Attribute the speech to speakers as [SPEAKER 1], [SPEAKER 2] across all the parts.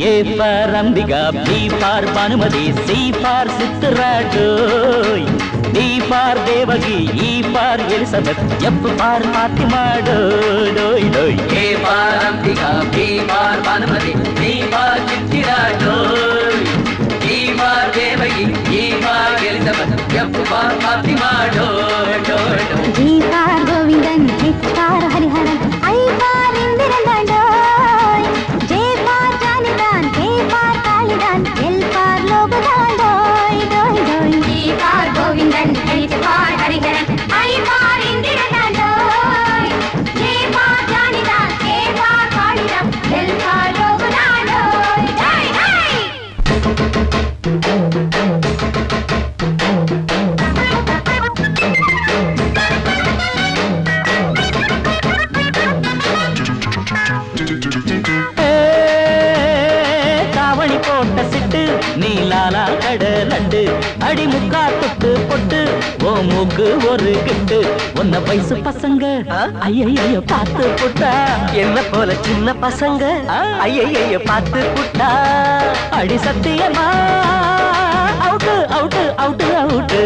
[SPEAKER 1] A for Ambika B for Bhanumathi C for சித்துராடோய் D for Devaki E for Elizabeth F for Fathima toe toe
[SPEAKER 2] A for Ambika B for Bhanumathi C for Chithra toe D ಿ
[SPEAKER 1] ಈ ಮಾಗೆಲಿದ F Parvati ಮಾಡೋ ಜೀಕಾರ ஒரு கிட்டு உன்ன வயசு பசங்க. ஐயையோ பார்த்து புட்டா.
[SPEAKER 2] என்ன போல சின்ன பசங்க? ஐயைய பார்த்து புட்டா.
[SPEAKER 1] அடி சத்தியமா? Out out out out.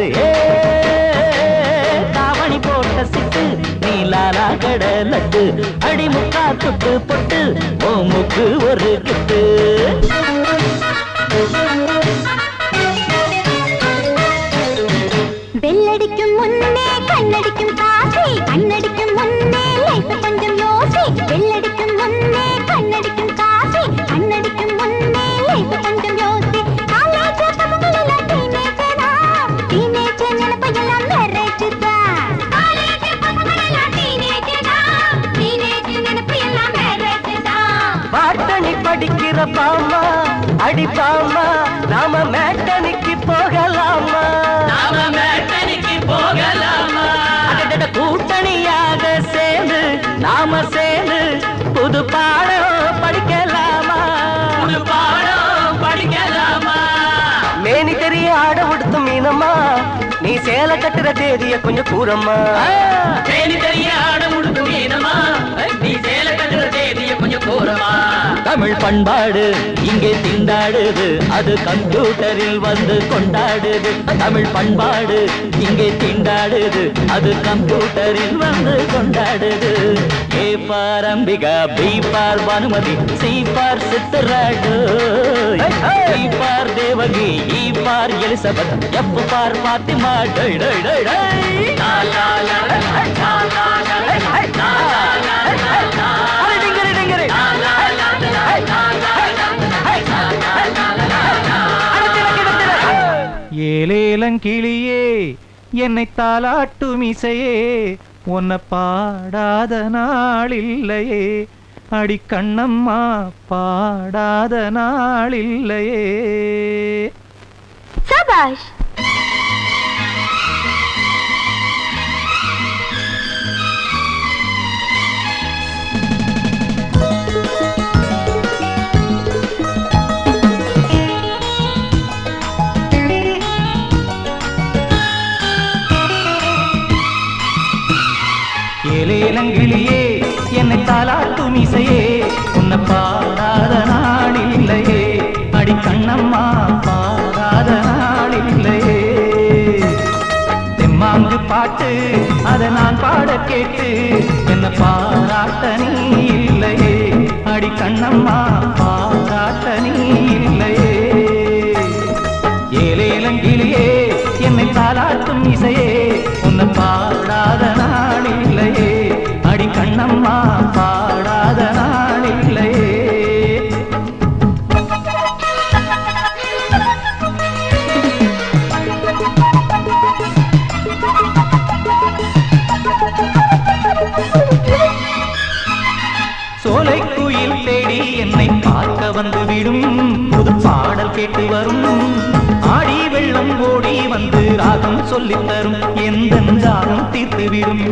[SPEAKER 1] தாவணி போட்ட சிட்டு நீலாலா கடலட்டு அடி முக்கா தொட்டு பொட்டு ஓ மூக்கு ஒரு கிட்டு.
[SPEAKER 2] சேலை கட்டுற தேதிய கொஞ்சம் கூறம்மா. தேனி தனியா ஆட முழுக்கும் மீனமா கூறம்மா
[SPEAKER 1] தமிழ் பண்பாடு இங்கே திண்டாடுது. அது கம்ப்யூட்டரில் வந்து கொண்டாடுது. தமிழ் பண்பாடு இங்கே திண்டாடுது. அது கம்ப்யூட்டரில் வந்து கொண்டாடுது. A for Ambika B for Bhanumathi C for சித்தராடு C for Devaki E for Elizabeth F for Fathima tie டை டை டை.
[SPEAKER 3] ஏலேலங்கிளியே என்னை தாலாட்டும் இசையே. உன்னை பாடாத நாளில்லையே. அடி கண்ணம்மா பாடாத நாளில்லையே.
[SPEAKER 4] சபாஷ்!
[SPEAKER 3] ஏலேலங்கிளியே என்னை தாலாட்டும் இசையே. உன்னை பாடாத நாளில்லையே. அடி கண்ணம்மா பாடாத நாளில்லையே. தெம்மாங்கு பாட்டு அதை நான் பாட கேட்டு என்னை பாராட்ட நீ இல்லையே. அடி கண்ணம்மா பா ராகம் சொல்லித் தரும் எந்த ஜாகம் தீர்த்துவிடும்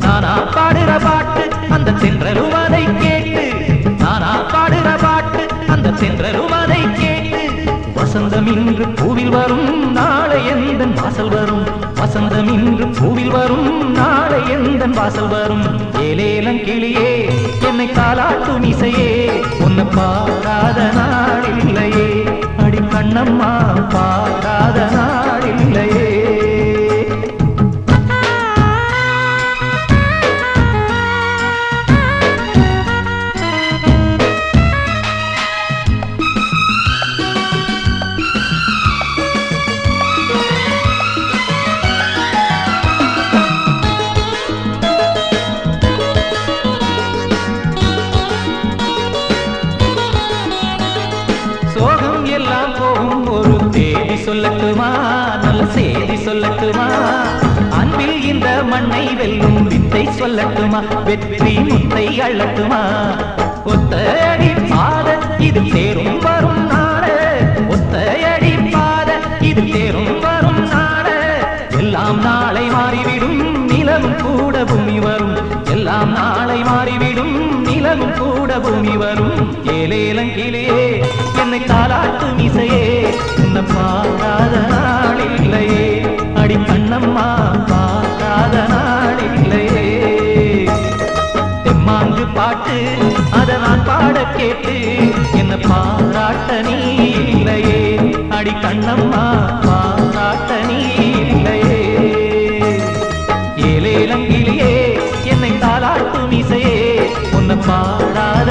[SPEAKER 3] நானா பாடுற பாட்டு அந்த சென்றரும் அதை கேட்டு. நானா பாடுற பாட்டு அந்த சென்றரும் அதை கேட்டு. வசந்தம் இன்று பூவில் வரும் நாளை எந்த வாசல் வரும்? வசந்தம் இன்று பூவில் வரும் நாளை எந்த வாசல் வரும்? ஏலேலம் கிளியே என்னை காலாட்டும் இசையே. உன்னை பாடாத நாள் இல்லையே. அடி கண்ணம்மா பாடாத நாள் சொல்லட்டுமா? வெற்றி முத்தை அள்ளட்டுமா ஒத்தையடி பாத இது தேரும் வரும் நாடு. ஒத்தையடி பாத இது தேரும் வரும் நாடு. எல்லாம் நாளை மாறிவிடும் நிலவும் கூட பூமி வரும். எல்லாம் நாளை மாறிவிடும் நிலவும் கூட பூமி வரும். ஏலேலங்கிலேயே என்னை தாளாட்டும் மிசையே உன்னை பாடாத நாள் இல்லையே. அடி கண்ணம்மா பாடாத நாள் இல்லையே. மாங்கு பாட்டு அதை நான் பாட கேட்டு என்ன பாராட்ட நீ இல்லையே. அடி கண்ணம்மா பாராட்ட நீ இல்லையே. ஏலேலங்கிலேயே என்னை தாளாட்டும் இசையே. உன்னை பாடாத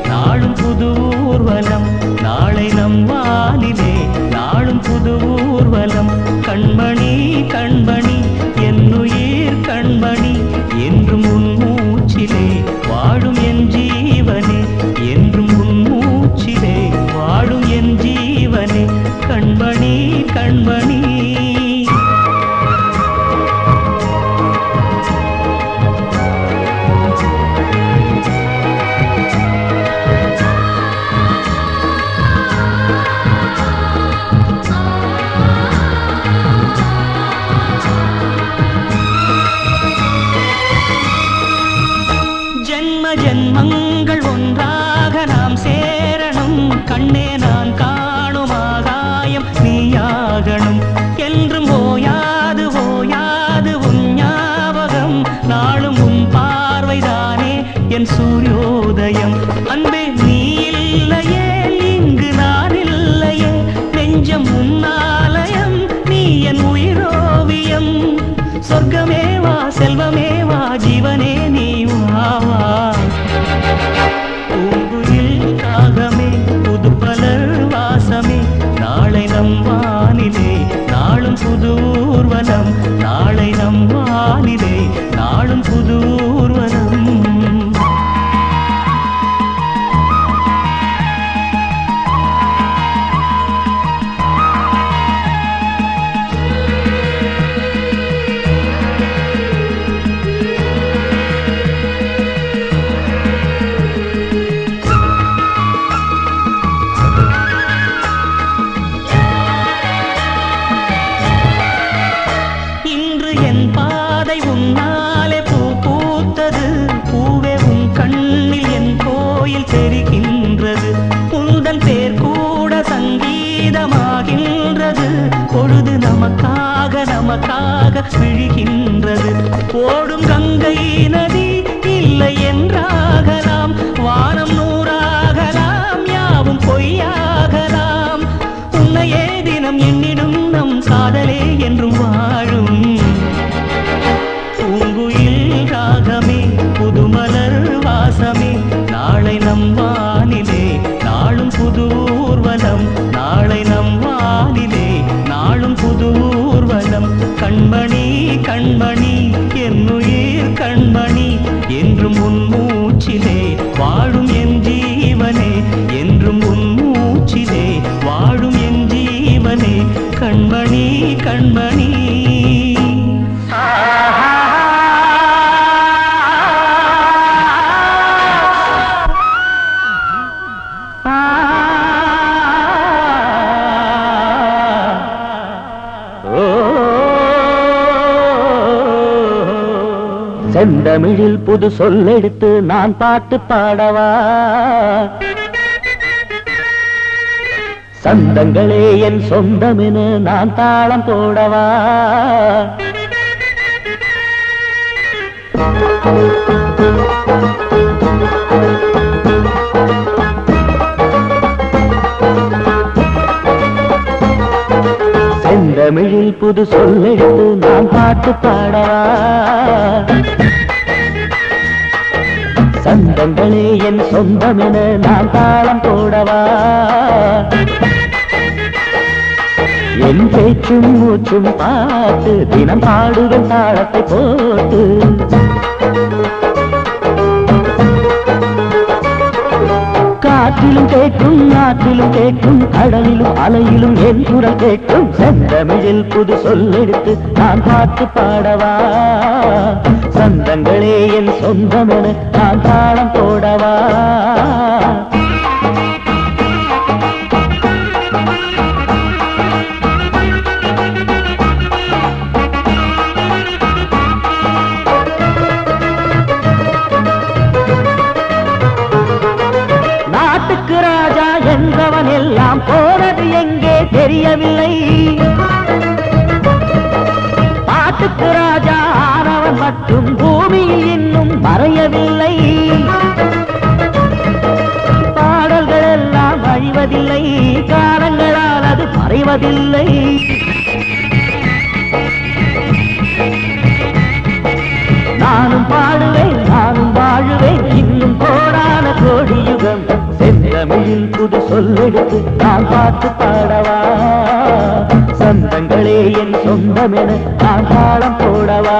[SPEAKER 5] நாளும் புது ஊர்வலம். நாளை நம் வானிலே நாளும் புது ஊர்வலம். கண்மணி தெரிகின்ற புது
[SPEAKER 6] சொல்லெடுத்து நான் பாட்டு பாடவா? சந்தங்களே என் சொந்தமென நான் தாளம் போடவா? செந்தமிழில் புது சொல்லெடுத்து நான் பாட்டு பாடவா? சந்தங்களே என் சொந்தமென நான் தாளம் போடவா? என் பேச்சும் மூச்சும் பாட்டு தினம் பாடுவன் தாளத்தை போட்டு. காற்றிலும் கேட்கும் நாட்டிலும் கேட்கும் கடலிலும் அலையிலும் என் குரல் கேட்கும். செந்தமிழில் புது சொல்லெடுத்து நான் பாட்டு பாடவா? சந்தங்களே என் சொந்தமென நான் தாளம் போடவா? தெரியவில்லை. பாட்டுக்கு ராஜா ஆனவன் மட்டும் பூமியில் இன்னும் மறையவில்லை. பாடல்கள் எல்லாம் அழிவதில்லை காலங்களால் அது மறைவதில்லை. புது சொல்லெடுத்து நான் பார்த்து பாடவா? சந்தங்களே என் சொந்தமென நான் தாளம் போடவா?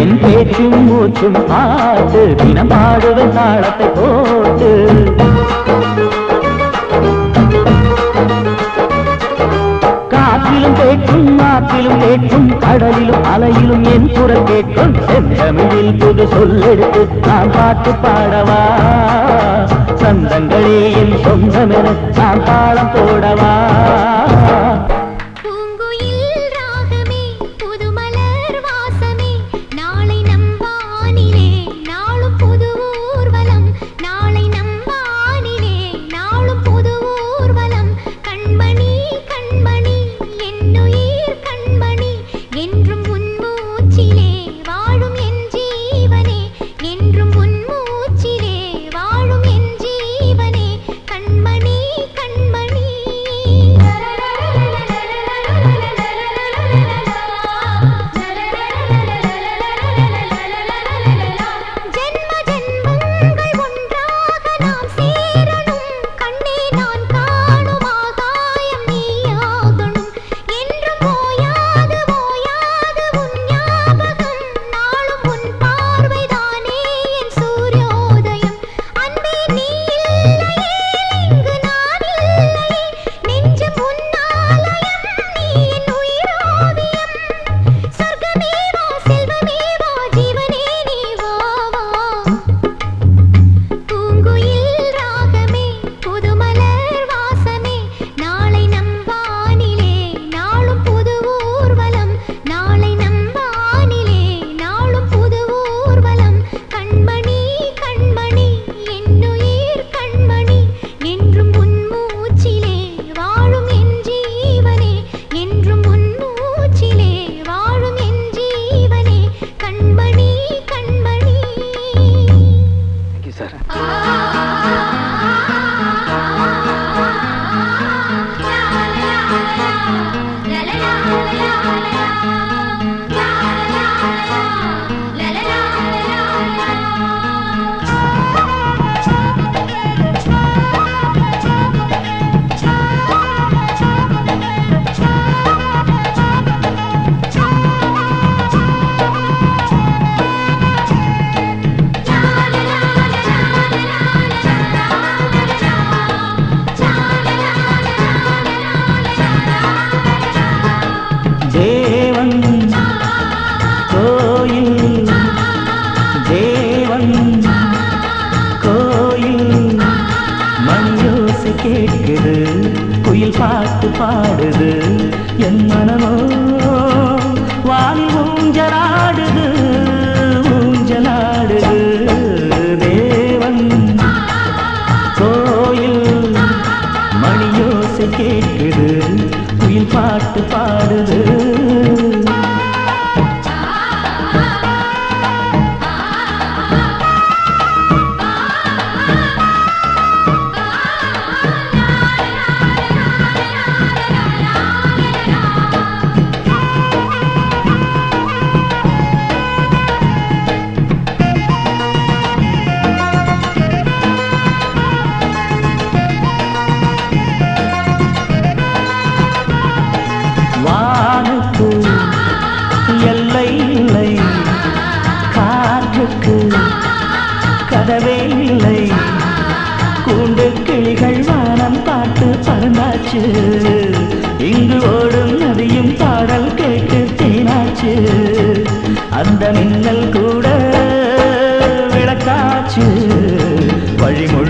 [SPEAKER 6] என் பேச்சும் மூச்சும் பார்த்து தினம் பாடுவன் தாளத்தை போட்டு. காற்றிலும் கேட்கும் நாட்டிலும் கேட்கும் கடலிலும் அலையிலும் என் குரல் கேட்கும். செந்தமிழில் புது சொல்லெடுத்து நான் பாட்டு பாடவா? சந்தங்களே என் சொந்தமென நான் தாளம் போடவா?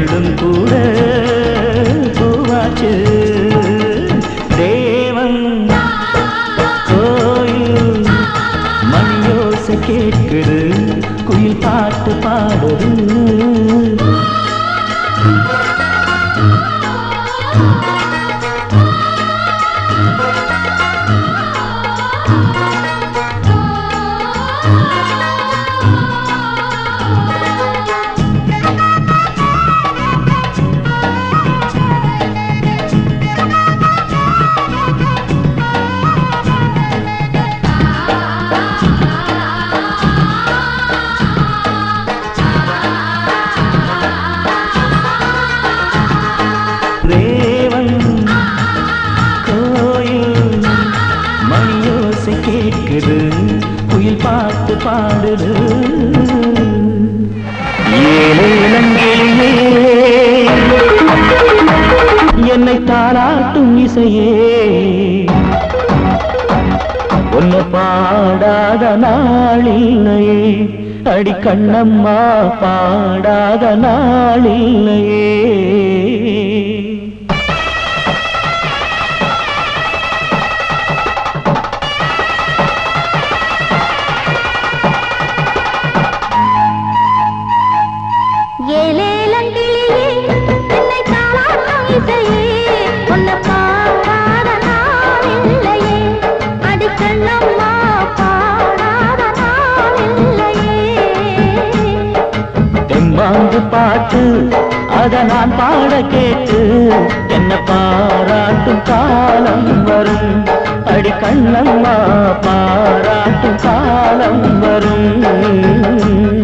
[SPEAKER 6] வழிமுள்ளும் கூட போவாச்சு. கேட்குது குயில் பார்த்து பாடுது. ஏழங்கிளியே என்னை தாராட்டும் இசையே. ஒன்னு பாடாத நாளில்லையே அடி கண்ணம்மா பாடாத நாளில்லையே. தெம்மாங்கு பாட்டு அதை நான் பாட கேட்டு என்ன பாராட்டும் காலம் வரும். அடி கண்ணம்மா பாராட்டும் காலம் வரும்.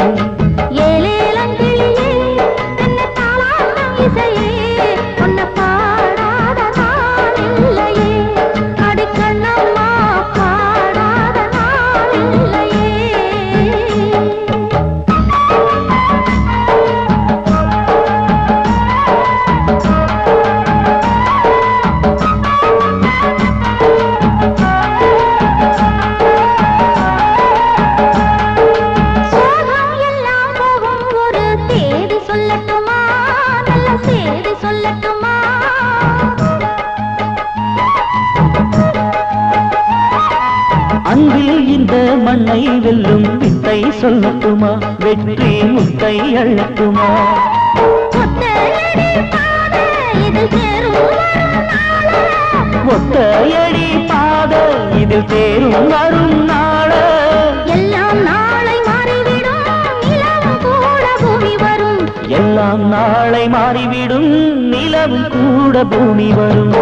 [SPEAKER 6] மண்ணை வெல்லும் வித்தை சொல்லட்டுமா? வெற்றி முத்தை அள்ளட்டுமா?
[SPEAKER 4] ஒத்தையடி பாதை இதில்
[SPEAKER 6] தேரும் வரும் நாள.
[SPEAKER 4] எல்லாம் நாளை மாறிவிடும் கூட பூமி வரும்.
[SPEAKER 6] எல்லாம் நாளை மாறிவிடும் நிலவும் கூட பூமி வரும்.